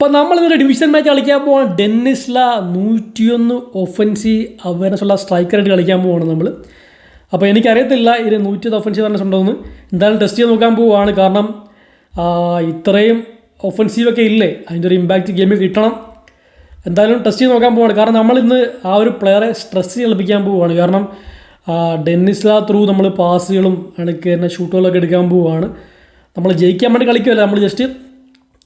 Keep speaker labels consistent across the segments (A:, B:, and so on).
A: അപ്പം നമ്മളിന്നൊരു division match കളിക്കാൻ പോവാണ്. ഡെന്നിസ്ല നൂറ്റിയൊന്ന് ഒഫൻസീവ് അവയർനെസ് ഉള്ള സ്ട്രൈക്കറായിട്ട് കളിക്കാൻ പോവാണ് നമ്മൾ അപ്പോൾ എനിക്കറിയത്തില്ല ഇത് നൂറ്റിയൊന്ന് ഒഫൻസീവ് അവയർനെസ് ഉണ്ടോയെന്ന് എന്തായാലും ടെസ്റ്റ് ചെയ്ത് നോക്കാൻ പോവുകയാണ് കാരണം ഇത്രയും ഒഫൻസീവൊക്കെ ഇല്ലേ? അതിന്റെ ഒരു ഇമ്പാക്റ്റ് ഗെയിമിൽ കിട്ടണം. എന്തായാലും ടെസ്റ്റ് ചെയ്ത് നോക്കാൻ പോവാണ്. കാരണം നമ്മളിന്ന് ആ ഒരു പ്ലെയറെ സ്ട്രെസ് കളിപ്പിക്കാൻ പോവുകയാണ് കാരണം ഡെന്നിസ്ല ത്രൂ നമ്മൾ പാസുകളും എനിക്ക് തന്നെ ഷൂട്ടുകളൊക്കെ എടുക്കാൻ പോവുകയാണ് നമ്മൾ ജയിക്കാൻ വേണ്ടി കളിക്കുമല്ല നമ്മൾ ജസ്റ്റ്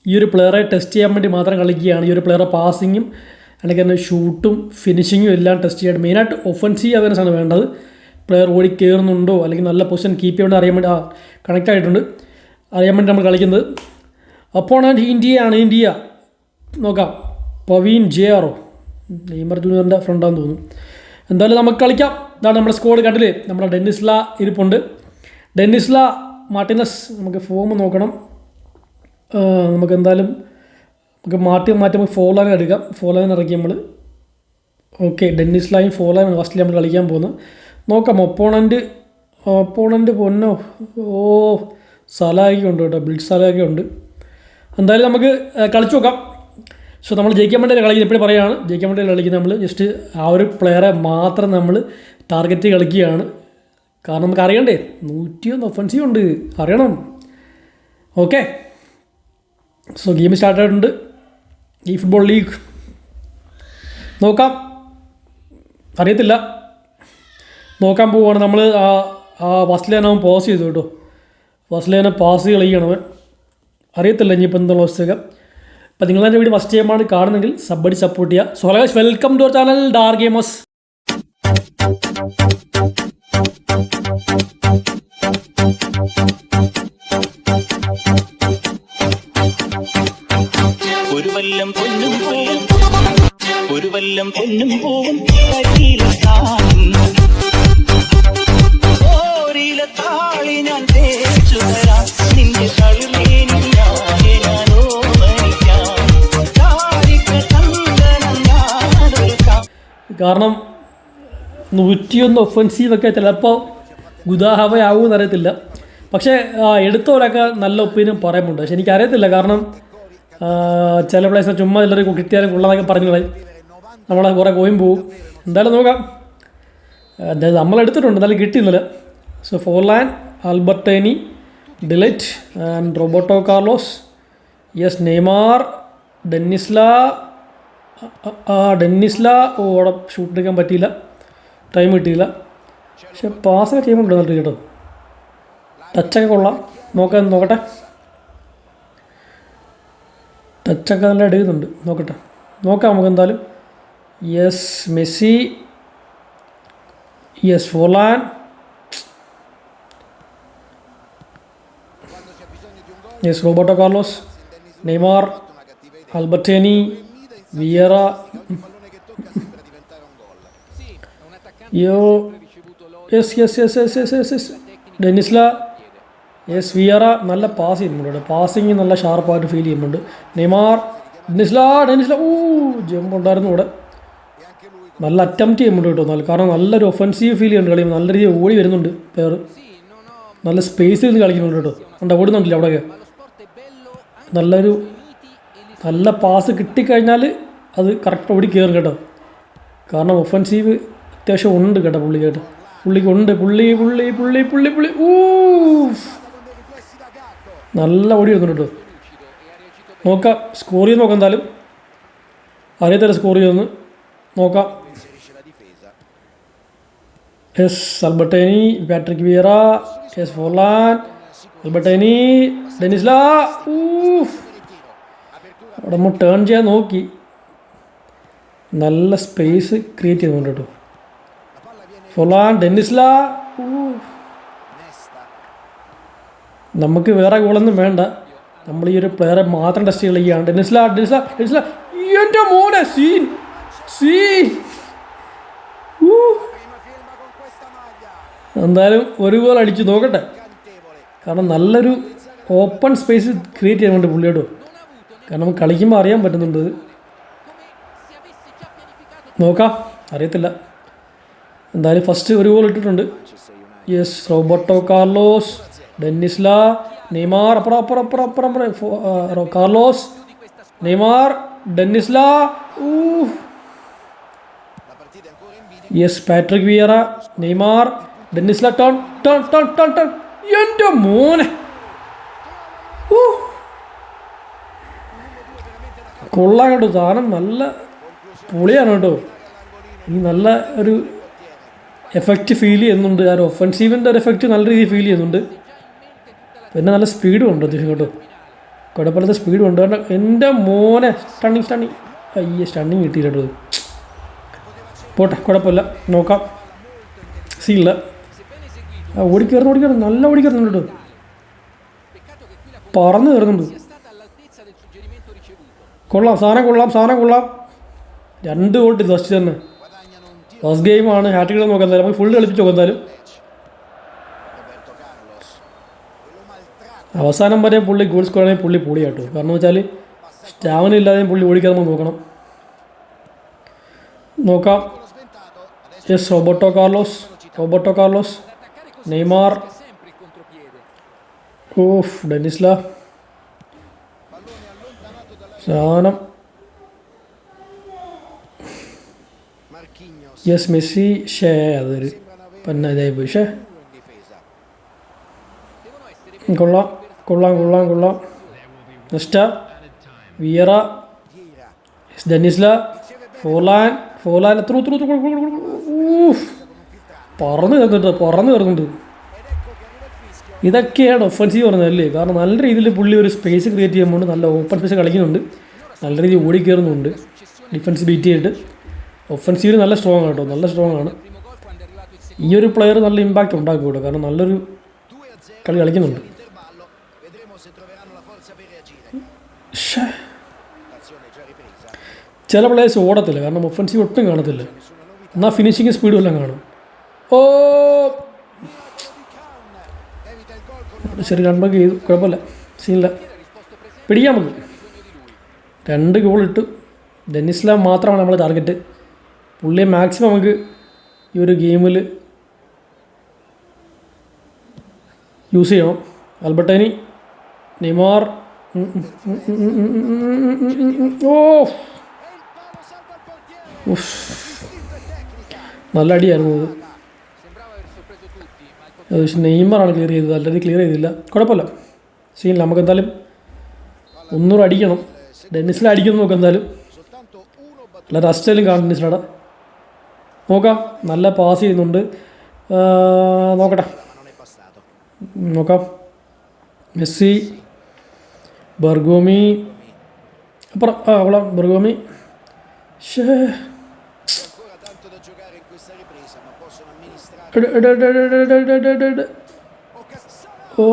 A: ഈ ഒരു പ്ലെയറെ ടെസ്റ്റ് ചെയ്യാൻ വേണ്ടി മാത്രം കളിക്കുകയാണ്. ഈ ഒരു പ്ലെയറെ പാസിങ്ങും അല്ലെങ്കിൽ തന്നെ ഷൂട്ടും ഫിനിഷിങ്ങും എല്ലാം ടെസ്റ്റ് ചെയ്യാൻ മെയിനായിട്ട് ഒഫൻസീവ് അവയർനെസ് ആണ് വേണ്ടത്. പ്ലെയർ ഓടി കയറുന്നുണ്ടോ അല്ലെങ്കിൽ നല്ല പൊസിഷൻ കീപ്പ് ചെയ്യാൻ അറിയാൻ വേണ്ടി ആ കണക്റ്റ് ആയിട്ടുണ്ട്. അറിയാൻ വേണ്ടി നമ്മൾ കളിക്കുന്നത്. അപ്പോണന്റ് ഇന്ത്യയാണ് ഇന്ത്യ. നോക്കാം. പവീൻ ജെ ആറോ നെയ്മർ ജൂനിയറിന്റെ ഫ്രണ്ടാന്ന് തോന്നുന്നു. എന്തായാലും നമുക്ക് കളിക്കാം. ഇതാണ് നമ്മുടെ സ്കോഡ് കണ്ടില്ലേ? നമ്മുടെ ഡെന്നിസ്ല ഇരിപ്പുണ്ട്. ഡെന്നിസ്ല മാർട്ടിനസ് നമുക്ക് ഫോം നോക്കണം. നമുക്ക് എന്തായാലും നമുക്ക് മാറ്റി മാറ്റി നമുക്ക് ഫോർ ലൈൻ എടുക്കാം. ഫോർ ലൈൻ ഇറക്കി നമ്മൾ okay Dennis line four line ഫസ്റ്റിൽ നമ്മൾ കളിക്കാൻ പോകുന്നു നോക്കാം ഒപ്പോണന്റ് ഒപ്പോണന്റ് പൊന്നോ? ഓ സലാഹൊക്കെ ഉണ്ട് കേട്ടോ. ബിൽഡ് സലാഹൊക്കെ ഉണ്ട് എന്തായാലും നമുക്ക് കളിച്ചു നോക്കാം. സോ നമ്മൾ ജയിക്കാൻ വേണ്ടി കളിക്കുന്നത്. എപ്പോഴും പറയുകയാണ് ജയിക്കാൻ വേണ്ടി കളിക്കുന്നത് നമ്മൾ ജസ്റ്റ് ആ ഒരു പ്ലെയറെ മാത്രം നമ്മൾ ടാർഗറ്റ് കളിക്കുകയാണ്. കാരണം നമുക്ക് അറിയണ്ടേ? നൂറ്റിയൊന്ന് ഒഫൻസീവ് ഉണ്ട്. അറിയണം. ഓക്കെ സോ ഗെയിം സ്റ്റാർട്ട് ആയിട്ടുണ്ട്. ഈ ഫുട്ബോൾ ലീഗ് നോക്കാം. അറിയത്തില്ല. നോക്കാൻ പോവുകയാണ് നമ്മൾ ആ ആ ഫസ്റ്റിലേനവൻ പോസ് ചെയ്തു കേട്ടോ. ഫസ്റ്റിലേനെ പാസ് കളിക്കണം അവൻ. അറിയത്തില്ല ഇനിയിപ്പോൾ എന്നുള്ള അവസ്ഥയൊക്കെ. അപ്പോൾ നിങ്ങളെന്റെ വീട് ഫസ്റ്റ് ടൈമാണ് കാണുന്നെങ്കിൽ സബ്ബടി സപ്പോർട്ട് ചെയ്യുക. So hello welcome to our channel Dar gamers
B: ഒരു വല്ലം പൊന്നും പൂവും താളി. ഞാൻ തേച്ചു തരാം. നിന്റെ ഞാൻ
A: കാരണം നൂറ്റിയൊന്ന് ഒഫൻസീവൊക്കെ ചിലപ്പോൾ ഗുദാഹവയാവും അറിയത്തില്ല പക്ഷേ ആ, എടുത്തവരൊക്കെ നല്ല ഒപ്പീനിയൻ പറയുന്നുണ്ട്. പക്ഷെ എനിക്കറിയത്തില്ല. കാരണം ചില പ്ലേസ് ചുമ്മാ എല്ലാവരും കിട്ടിയാലും കൊള്ളാന്നൊക്കെ പറഞ്ഞു കളയും നമ്മളെ കുറേ കോയും പോവും. എന്തായാലും നോക്കാം. എന്തായാലും നമ്മളെടുത്തിട്ടുണ്ട് എന്തായാലും കിട്ടിയില്ല so Forlan Albertini delight and Roberto Carlos yes Neymar Denilson Denilson ഓ അവിടെ ഷൂട്ട് എടുക്കാൻ പറ്റിയില്ല. ടൈം കിട്ടിയില്ല. പക്ഷെ പാസ്സൊക്കെ ചെയ്യുമ്പോൾ നല്ല കേട്ടോ ടച്ചൊക്കെ കൊള്ളാം. നോക്കാൻ നോക്കട്ടെ. ടച്ചൊക്കെ നല്ല എടുക്കുന്നുണ്ട്. നോക്കട്ടെ. നോക്കാം നമുക്ക് എന്തായാലും. Yes Messi yes Forlan yes Roberto Carlos Neymar Albertini Vieira യോ yes yes yes yes yes yes yes ഡെനിസ്ല yes Vieira നല്ല പാസ് ചെയ്യുന്നുണ്ട് പാസിങ് നല്ല ഷാർപ്പായിട്ട് ഫീൽ ചെയ്യുന്നുണ്ട്. നെയ്മാർ ഡെനിസ്ല ഡെനിസ്ല ഊ ജമ്പ് ഉണ്ടായിരുന്നു ഇവിടെ. നല്ല അറ്റംപ്റ്റ് ചെയ്യുന്നുണ്ട് കേട്ടോ നല്ല കാരണം നല്ലൊരു ഒഫൻസീവ് ഫീൽ ചെയ്യുന്നുണ്ട് കളി. നല്ല രീതിയിൽ ഓടി വരുന്നുണ്ട്. പേർ നല്ല സ്പേസിൽ നിന്ന് കളിക്കുന്നുണ്ട് കേട്ടോ. കണ്ട ഓടുന്നുണ്ടല്ലോ അവിടെയൊക്കെ. നല്ലൊരു നല്ല പാസ് കിട്ടിക്കഴിഞ്ഞാൽ അത് കറക്റ്റ് ഓടി കയറും കേട്ടോ. കാരണം ഒഫൻസീവ് അത്യാവശ്യം ഉണ്ട് കേട്ടോ പുള്ളി കേട്ടോ പുള്ളിക്ക് ഉണ്ട്. പുള്ളി പുള്ളി പുള്ളി പുള്ളി പുള്ളി. ഊ നല്ല ഓടി വരുന്നുണ്ട് കേട്ടോ. നോക്കാം. സ്കോർ ചെയ്ത് നോക്കാം എന്തായാലും. അറിയത്തില്ല സ്കോർ ചെയ്തൊന്ന് നോക്കാം. Yes Albertini Patrick Vieira yes Forlan Albertini Denilson ഊഫ്. അവിടെ നമ്മൾ ടേൺ ചെയ്യാൻ നോക്കി. നല്ല സ്പേസ് ക്രിയേറ്റ് ചെയ്യുന്നുണ്ട് കേട്ടോ. ഫൊലാൻ ഡെന്നിസ്ല. നമുക്ക് വേറെ ഗോളൊന്നും വേണ്ട. നമ്മൾ ഈ ഒരു പ്ലെയറെ മാത്രം ടെസ്റ്റ് ചെയ്യുകയാണ് ഡെന്നിസ്ല ഡെന്നിസ്ല ഡെന്നിസ്ല എന്റെ മോനെ സീൻ സീൻ ഊ. എന്തായാലും ഒരു ഗോൾ അടിച്ച് നോക്കട്ടെ. കാരണം നല്ലൊരു ഓപ്പൺ സ്പേസ് ക്രിയേറ്റ് ചെയ്യുന്നുണ്ട് പുള്ളിയോട്. കാരണം കളിക്കുമ്പോൾ അറിയാൻ പറ്റുന്നുണ്ട്. നോക്കാം. അറിയത്തില്ല. എന്തായാലും ഫസ്റ്റ് ഒരു ഗോൾ ഇട്ടിട്ടുണ്ട്. Yes Roberto Carlos Denilson Neymar അപ്പുറം അപ്പുറം അപ്പുറം അപ്പുറം അപ്പുറം Carlos Neymar Denilson. Yes Patrick Vieira Neymar Denilson ton ടൺ ടൺ ടൺ ടൺ എന്റെ മോനെ ഊ. കൊള്ളാം കേട്ടോ സാധനം നല്ല പൊളിയാണ് കേട്ടോ ഈ നല്ല ഒരു എഫക്റ്റ് ഫീൽ ചെയ്യുന്നുണ്ട്. ആ ഒഫൻസീവിന്റെ ഒരു എഫക്റ്റ് നല്ല രീതിയിൽ ഫീൽ ചെയ്യുന്നുണ്ട്. പിന്നെ നല്ല സ്പീഡും ഉണ്ട് അദ്ദേഹം കേട്ടോ. കുഴപ്പമില്ലാത്ത സ്പീഡും ഉണ്ട്. കാരണം എന്റെ മോനെ സ്റ്റണ്ണിങ് സ്റ്റണ്ണിങ് അയ്യ സ്റ്റണ്ണിങ് കിട്ടിയില്ല കേട്ടോ പോട്ടെ കുഴപ്പമില്ല. നോക്കാം. സീല്ല ഓടിക്കയറുന്നു ഓടിക്കയറുന്നു നല്ല ഓടിക്കയറുന്നുണ്ട് കേട്ടോ. പറന്ന് കയറുന്നുണ്ട്. കൊള്ളാം സാധനം കൊള്ളാം സാധനം കൊള്ളാം. രണ്ട് ഗോൾ ഫസ്റ്റ് തന്നെ. ഫസ്റ്റ് ഗെയിമാണ് ഹാട്രിക് നോക്കാൻ എന്തായാലും. നമുക്ക് ഫുൾ കളിപ്പിച്ച് നോക്കാൻ
C: maltratta.
A: അവസാനം വരെ പുള്ളി ഗോൾ സ്കോർ ആണെങ്കിൽ പുള്ളി പൊളി കേട്ടോ. കാരണം വെച്ചാൽ സ്റ്റാമിന ഇല്ലാതെയും പുള്ളി ഓടിക്കാൻ നമ്മൾ നോക്കണം. നോക്കാം. Yes Roberto Carlos. Roberto Carlos. Neymar of
C: ഡെനിസ്ല
A: സാധനം യെസ് മെസ്സി ഷേ അതൊരു പന്ന ഇതായി പോയി. ഷേ. കൊള്ളാം കൊള്ളാം കൊള്ളാം കൊള്ളാം. Next Vieira. യെസ് ഡെനിസ്ല ഫോർലാൻ ഫോർലാൻ. ത്രൂ. ഊഫ്. പറന്ന് കിടന്നിട്ട് പറന്ന് കിടന്നിട്ട് ഇതൊക്കെയാണ് ഒഫൻസീവ് പറഞ്ഞത് അല്ലേ? കാരണം നല്ല രീതിയിൽ പുള്ളി ഒരു സ്പേസ് ക്രിയേറ്റ് ചെയ്യുമ്പോൾ നല്ല ഓപ്പൺ സ്പേസ് കളിക്കുന്നുണ്ട്. നല്ല രീതിയിൽ ഓടിക്കയറുന്നുണ്ട് ഡിഫൻസ് ബീറ്റ് ചെയ്തിട്ട്. ഒഫൻസീവ് നല്ല സ്ട്രോങ് കേട്ടോ നല്ല സ്ട്രോങ് ആണ്. ഈ ഒരു പ്ലെയർ നല്ല ഇമ്പാക്റ്റ് ഉണ്ടാക്കും കേട്ടോ കാരണം നല്ലൊരു
C: 2 a 0
A: കളി കളിക്കുന്നുണ്ട്. ചില പ്ലേയേഴ്സ് ഓടത്തില്ല കാരണം ഒഫൻസീവ് ഒട്ടും കാണത്തില്ല. എന്നാൽ ഫിനിഷിങ് സ്പീഡും എല്ലാം കാണും. ഓ ചെയ്തു കുഴപ്പമില്ല സീനില്ല പിടിക്കാം നമുക്ക് രണ്ട് ഗോൾ ഇട്ടു ഡെന്നിസ്ലാം മാത്രമാണ് നമ്മളെ ടാർഗറ്റ് പുള്ളിയെ മാക്സിമം നമുക്ക് ഈ ഒരു ഗെയിമിൽ യൂസ് ചെയ്യണം അൽബർട്ടനി നെയ്മാർ ഓ നല്ല അടിയായിരുന്നു പക്ഷെ നെയ്മറാണ് ക്ലിയർ ചെയ്തത്. അല്ലെങ്കിൽ ക്ലിയർ ചെയ്തില്ല. കുഴപ്പമില്ല. സീനില്ല നമുക്ക് എന്തായാലും ഒന്നൂറ് അടിക്കണം. ഡെന്നിസിൽ അടിക്കുന്നു നോക്കാം എന്തായാലും. അല്ല റസ്റ്റേലും കാണും ഡെന്നിസിലട നോക്കാം. നല്ല പാസ് ചെയ്യുന്നുണ്ട്. നോക്കട്ടെ. നോക്കാം. മെസ്സി ബർഗോമി അപ്പുറം ആ അവളാം ബർഗോമി. ഷേ ഓ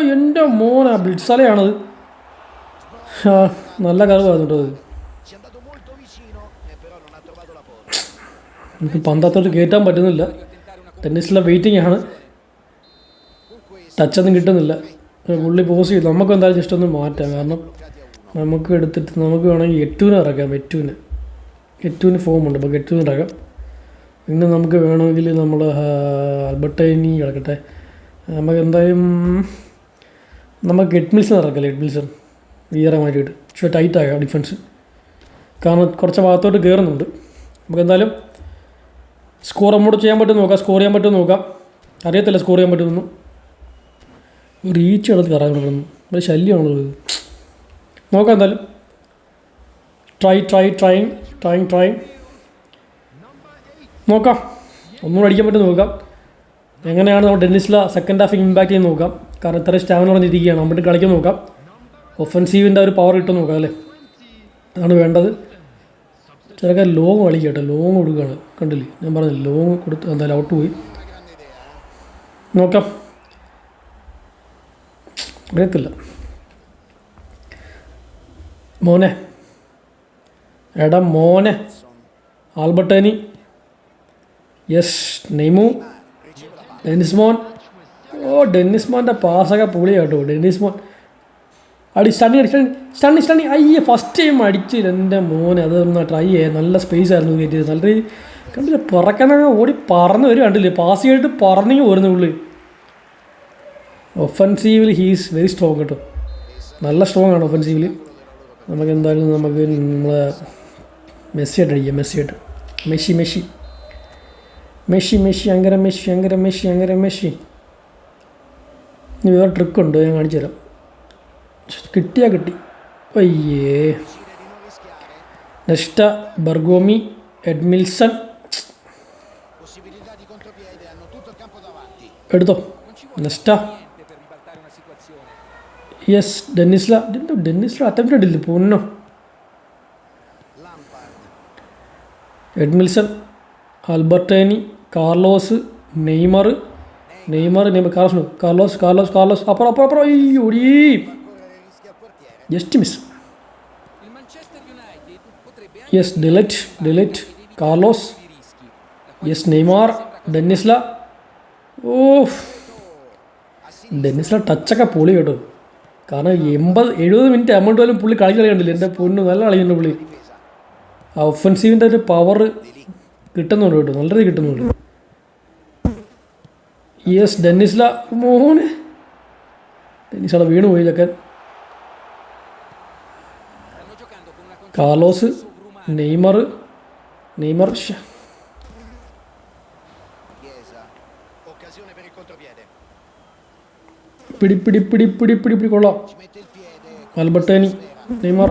A: എന്റെ മോന ബിഡ്സലയാണത് ആ നല്ല കറിവായിരുന്നു കേട്ടോ അത്. എനിക്ക് പന്തത്തോട്ട് കയറ്റാൻ പറ്റുന്നില്ല. ടെന്നീസിലെ വെയിറ്റിംഗ് ആണ്. ടച്ചൊന്നും കിട്ടുന്നില്ല. പുള്ളി പോസ് ചെയ്തു. നമുക്ക് എന്തായാലും ജസ്റ്റ് ഒന്ന് മാറ്റാം. കാരണം നമുക്ക് എടുത്തിട്ട് നമുക്ക് വേണമെങ്കിൽ എട്ടുവിനെ ഇറക്കാം. എട്ടുവിന്. എട്ടുവിന് ഫോമുണ്ട് അപ്പോൾ എട്ടുവിന് ഇറക്കാം. പിന്നെ നമുക്ക് വേണമെങ്കിൽ നമ്മൾ ആൽബർട്ടൈനി കിടക്കട്ടെ നമുക്ക് എന്തായാലും നമുക്ക് എഡ്മിൽസൺ ഇറക്കല്ലേ എഡ്മിൽസൺ എഡ് മിൽസൺ വീറെ മാറ്റിയിട്ട്. പക്ഷേ ടൈറ്റ് ആകാം ഡിഫൻസ് കാരണം കുറച്ച് ഭാഗത്തോട്ട് കയറുന്നുണ്ട് നമുക്ക് എന്തായാലും സ്കോർ അങ്ങോട്ട് ചെയ്യാൻ പറ്റും നോക്കാം. സ്കോർ ചെയ്യാൻ പറ്റും നോക്കാം. അറിയത്തില്ല സ്കോർ ചെയ്യാൻ പറ്റുമെന്ന്. റീച്ച് എടുത്ത് കയറാൻ കിടക്കുന്നു ഒരു ശല്യമാണുള്ളത് നോക്കാം എന്തായാലും. Try try try try trying നോക്കാം. ഒന്നുകൂടെ അടിക്കാൻ പറ്റും നോക്കാം. എങ്ങനെയാണ് നമ്മൾ ഡെന്നിസിലെ സെക്കൻഡ് ഹാഫ് ഇമ്പാക്റ്റ് ചെയ്ത് നോക്കാം. കാരണം ഇത്ര സ്റ്റാമിന പറഞ്ഞിരിക്കുകയാണ് നമ്മൾ കളിക്കാൻ നോക്കാം. ഒഫൻസീവിന്റെ ഒരു പവർ കിട്ടും നോക്കാം അല്ലേ? അതാണ് വേണ്ടത്. ചിലക്ക് ലോങ് കളിക്കുക കേട്ടോ. ലോങ് കൊടുക്കുകയാണ്. കണ്ടില്ലേ? ഞാൻ പറഞ്ഞില്ല ലോങ് കൊടുത്ത് എന്തായാലും ഔട്ട് പോയി? നോക്കാം. അറിയത്തില്ല. മോനെ. എടാ മോനെ. ആൽബർട്ടേനി. യെസ് നെയ്മു ഡെന്നിസ് മോൻ ഓ ഡെന്നിസ് മോന്റെ പാസൊക്കെ പുളി കേട്ടോ ഡെന്നിസ് മോൻ അടി സ്റ്റണ്ണി അടി സ്റ്റണ്ണി സ്റ്റണ്ണി സ്റ്റണ്ണി അയ്യേ ഫസ്റ്റ് ടൈം അടിച്ച് എന്റെ മോനെ അതൊന്ന് ട്രൈ ചെയ്യാം. നല്ല സ്പേസ് ആയിരുന്നു കയറ്റിയത് നല്ല രീതി കണ്ടില്ല പറക്കാനൊക്കെ ഓടി പറന്ന് വരും കണ്ടില്ലേ? പാസ് ചെയ്തിട്ട് പറഞ്ഞെങ്കിൽ വരുന്നു ഉള്ളിൽ ഒഫൻസീവിൽ ഹീസ് വെരി സ്ട്രോങ് കേട്ടോ. നല്ല സ്ട്രോങ് ആണ് ഒഫൻസീവിൽ നമുക്ക് എന്തായാലും നമുക്ക് നമ്മളെ മെസ്സി ആയിട്ട് അടിക്കാം മെസ്സി ആയിട്ട് മെസ്സി മെസ്സി. മെസ്സി മെസ്സി അങ്ങര മെസ്സി അങ്ങര മെസ്സി അങ്ങര മെസ്സി ഇനി വേറെ ട്രിക്കുണ്ട് ഞാൻ കാണിച്ചു തരാം. കിട്ടിയാ കിട്ടി. അയ്യേ. Nesta Bergomi Edmilson. എടുത്തോ. Nesta yes Denilson Denilson attempt ഇടില്ല പൊന്നോ. Edmilson Albertini Carlos Neymar Neymar Neymar Carlos Carlos Carlos Carlos. അപ്പുറം അപ്പുറം അപ്പുറം. അയ്യോ ഓടി just miss yes delete delete Carlos. Yes Neymar ഡെന്നിസ്ല. Of. ഡെന്നിസ്ല ടച്ചൊക്കെ പൊളി കേട്ടോ. കാരണം എൺപത് എഴുപത് മിനിറ്റ് എമൗണ്ട് പോലും പുള്ളി കളി എന്റെ പൊന്നു നല്ല കളിയുണ്ട് പുള്ളി. ആ ഒഫൻസീവിന്റെ ഒരു പവർ കിട്ടുന്നുണ്ട് കേട്ടോ നല്ലത് കിട്ടുന്നുണ്ട്. യെസ് ഡെന്നിസ്ല മോനെ. ഡെന്നിസ്ല വീണു പോയി ചക്കൻ. Carlos Neymar Neymar. പിടി പിടി പിടി പിടി പിടി പിടി കൊള്ളാം. Albertini Neymar.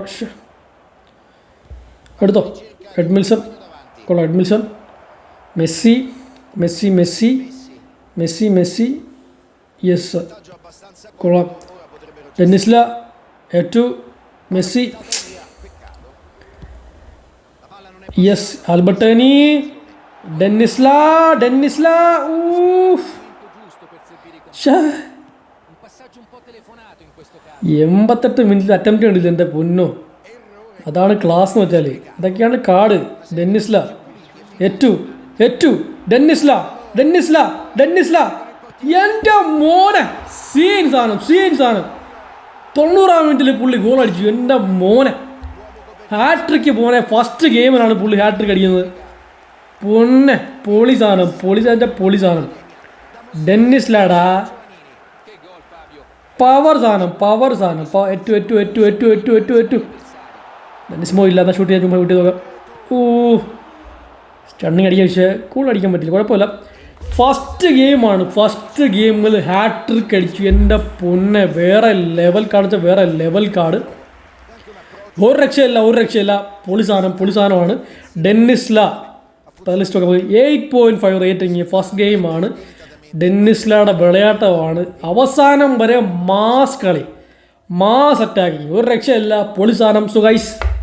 A: എടുത്തോ എഡ്മിൽസൺ. കൊള്ളാം. Edmilson? Messi Messi Messi Messi Messi. Yes കൊള്ളാം. ടെന്നീസില ഏറ്റു മെസ്സി. യെസ് ആൽബർട്ടേനി. ഡെന്നിസ്ല ഡെന്നിസ്ല. എൺപത്തെട്ട് മിനിറ്റിൽ അറ്റംപ്റ്റ് കണ്ടില്ല എന്റെ പൊന്നോ? അതാണ് ക്ലാസ് എന്ന് വെച്ചാൽ ഇതൊക്കെയാണ് കാട്. ഡെന്നിസ്ല. ഏറ്റു. ഏറ്റു. ഡെന്നിസ്ല. ഡെന്നിസ്ല. ഡെന്നിസ്ല. എന്റെ മോനെ. സീൻ സാധനം. സീൻ സാധനം. തൊണ്ണൂറാം മിനിറ്റിൽ പുള്ളി ഗോൾ അടിച്ചു. എന്റെ മോനെ. ഹാട്രിക്ക് പോനെ ഫസ്റ്റ് ഗെയിമിലാണ് പുള്ളി ഹാട്രിക്ക് അടിക്കുന്നത്. പൊന്നെ. പൊളി സാധനം. പൊളി സാധനം. പൊളി സാധനം. ഡെന്നിസ് ലാഡാ പവർ സാധനം. പവർ സാധനം. ഏറ്റു ഏറ്റു ഏറ്റു ഏറ്റു ഏറ്റു ഏറ്റു ഏറ്റു. ഡെന്നിസ് മോ ഇല്ലാത്ത ഷൂട്ട് ചെയ്യാൻ ചുമ്മാ ഷൂട്ട് ചെയ്ത് നോക്കാം. ഓ സ്റ്റണ്ണിങ് അടിക്കാൻ പക്ഷേ കൂൾ അടിക്കാൻ പറ്റില്ല. കുഴപ്പമില്ല. ഫസ്റ്റ് ഗെയിമാണ് ഫസ്റ്റ് ഗെയിമിൽ ഹാട്രിക്ക് അടിച്ചു. എന്റെ പൊന്നെ വേറെ ലെവൽ കാണിച്ച വേറെ ലെവൽ കാർഡ് ഒരു രക്ഷയില്ല ഒരു രക്ഷയില്ല. പൊളി സാധനം പൊളി സാധനമാണ്. ഡെന്നിസ്ല ലിസ്റ്റൊക്കെ പോയി. Eight point five rating first ഗെയിമാണ് ഡെന്നിസ്ലയുടെ വിളയാട്ടമാണ്. അവസാനം വരെ മാസ് കളി. മാസ് അറ്റാക്കിങ് ഒരു രക്ഷയില്ല പൊളി സാധനം. സുഗൈസ്